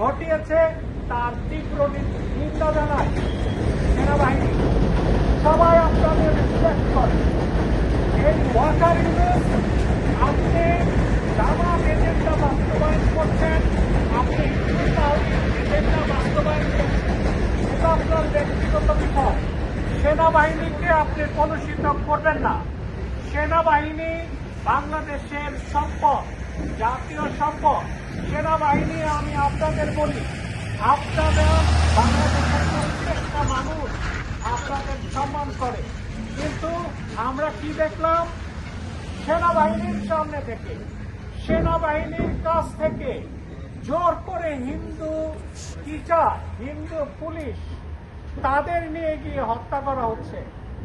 ঘটিয়েছে তার তীব্র নিন্দা জানায় সেনাবাহিনী। সবাই আপনাদের রিসপেক্ট করে। এই ওয়াকার আপনি জামাত এজেন্ডা বাস্তবায়ন করছেন, আপনি এজেন্ডা বাস্তবায়ন করছেন। এটা আপনার ব্যক্তিগত বিষয় সেনাবাহিনীকে আপনি কলুষিত করবেন না। সেনাবাহিনী বাংলাদেশের সম্পদ জাতীয় সম্পদ, সেনাবাহিনী, আমি আপনাদের বলি আপনারা বাংলাদেশের প্রত্যেকটা মানুষ আপনাদের সম্মান করে। কিন্তু আমরা কি দেখলাম? সেনাবাহিনীর সামনে থেকে, সেনাবাহিনীর কাছ থেকে জোর করে হিন্দু টিচার, হিন্দু পুলিশ তাদের নিয়ে গিয়ে হত্যা করা হচ্ছে।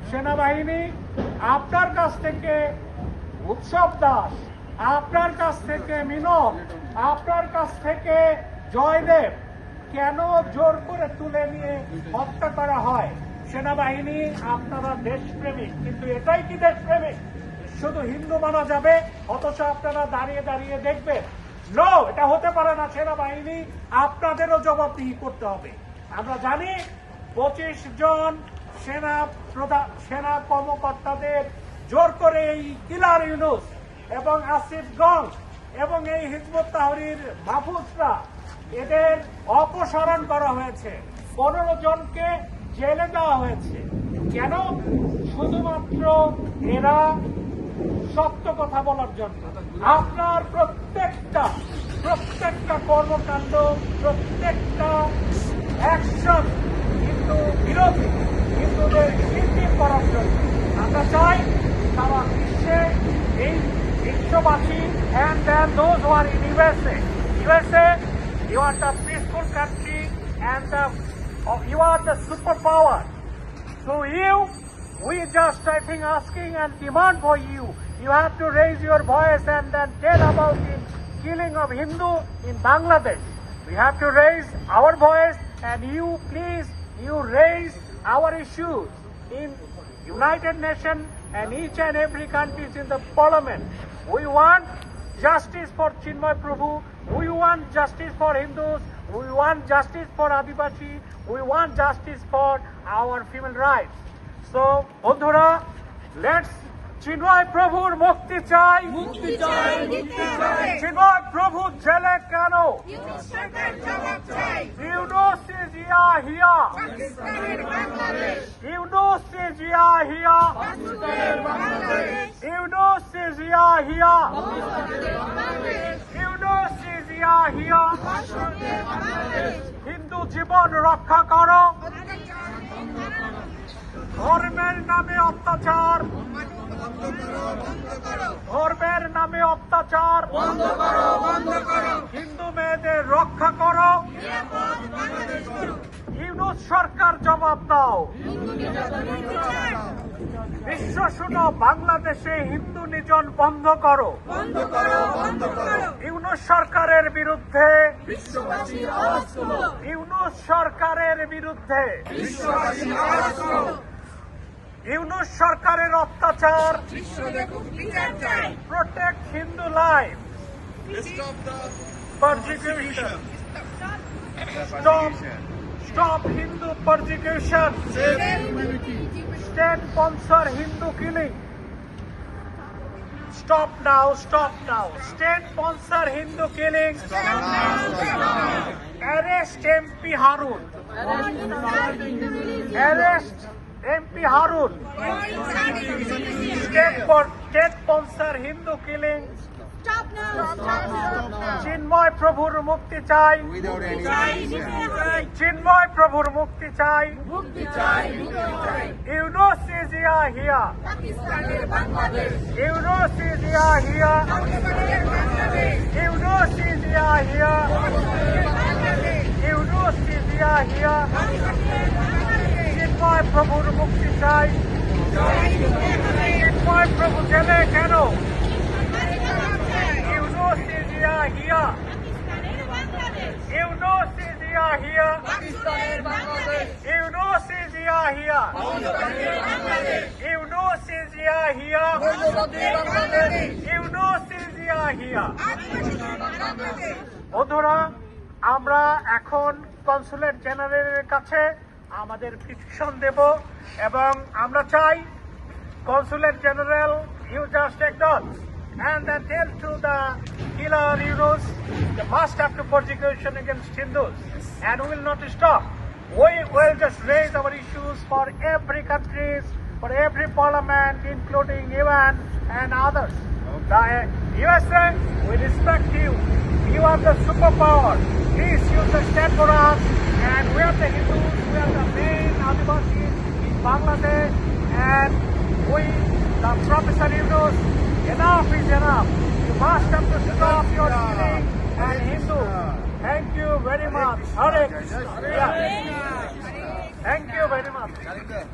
সেনাবাহিনী আপনার কাছ থেকে উৎসব দাস আপনার কাছ থেকে মিনল আপনার কাছ থেকে জয়দেব কেন জোর করে তুলে নিয়ে হত্যা করা হয়? সেনাবাহিনী আপনারা দেশপ্রেমিক, কিন্তু এটাই কি দেশপ্রেমিক? শুধু হিন্দু মানা যাবে, অথচ আপনারা দাঁড়িয়ে দাঁড়িয়ে দেখবেন। নো এটা হতে পারে না সেনাবাহিনী, আপনাদেরও জবাবদিহি করতে হবে। আমরা জানি পঁচিশ জন সেনা প্রধান সেনা কর্মকর্তাদের জোর করে এই কিলার ইউনুস এবং আসিফ গঞ্জ এবং এই হিজবুত তাহরির মাহফুজরা এদের অপসারণ করা হয়েছে। পনেরো জনকে জেলে দেওয়া হয়েছে। কেন? শুধুমাত্র এরা সত্য কথা বলার জন্য। আপনার প্রত্যেকটা প্রত্যেকটা কর্মকাণ্ড, প্রত্যেকটা অ্যাকশন কিন্তু বিরোধী, হিন্দুদের চিন্তিত করার জন্য। আমরা চাই সারা বিশ্বে এই বিশ্ববাসী and then those who are in USA. USA, you are the peaceful country and the, oh, you are the superpower. So you, we just I think asking and demand for you. You have to raise your voice and then tell about the killing of Hindu in Bangladesh. We have to raise our voice and you please, you raise our issues in United Nations and each and every countries in the parliament. We want justice for Chinmay Prabhu. We want justice for Hindus. We want justice for Adivasi. We want justice for our female rights. So, বন্ধুরা let's Chinmoy প্রভুর মুক্তি চাই মুক্তি চাই মুক্তি চাই চিন্ময় প্রভু জেলে কেন Yahya. Yunus is Yahya. Yunus is Yahya. Yunus is Yahya. Hindu জীবন রক্ষা করো। ধর্মের নামে অত্যাচার। ধর্মের নামে অত্যাচার। হিন্দু মেয়েদের রক্ষা করো। সরকার জবাব দাও। বিশ্ব শুনো বাংলাদেশে হিন্দু নিজন বন্ধ করো। ইউনুস সরকারের বিরুদ্ধে ইউনুস সরকারের বিরুদ্ধে ইউনুস সরকারের অত্যাচার protect Hindu life Stop the persecution. Stop, State sponsor Hindu killing. Stop now, stop now. State sponsor Hindu killing. Arrest MP Harun. Arrest MP Harun. State for state sponsor Hindu killing. Stop now! Stop now! Chinmoy প্রভুর মুক্তি চাই। চিন্ময় প্রভুর মুক্তি চাই। মুক্তি চাই মুক্তি is Yahya. পাকিস্তানের বাংলাদেশ। Yunus is Yahya. পাকিস্তানের বাংলাদেশ। Yunus is Yahya. পাকিস্তানের বাংলাদেশ ইউনুস ইজ ইয়া হিয়া চিন্ময় প্রভুর মুক্তি চাই। চিন্ময় প্রভু জেলে কেন? পাকিস্তানের বাংলাদেশ ইউনুস ইজ ইয়া হিয়া পাকিস্তানের Bangladesh Yunus is Yahya Yahya Yahya Bangladesh বন্ধুরা আমরা এখন কনসুলেট জেনারেলের কাছে আমাদের পিটিশন দেব এবং আমরা চাই Consulate General, you just acknowledge and then tell to the killer Yunus the must have to persecution against Hindus and we will not stop. We will just raise our issues for every countries, for every parliament, including UN and others. The uh, USA, we respect you. You are the superpower. Please use the stand for us. And we are the Hindus, we are the main Adivasis in Bangladesh. And we, the Professor Yunus, enough. You must have to stop your killing and Hindu. Thank you very much. Hare Krishna. Thank you very much.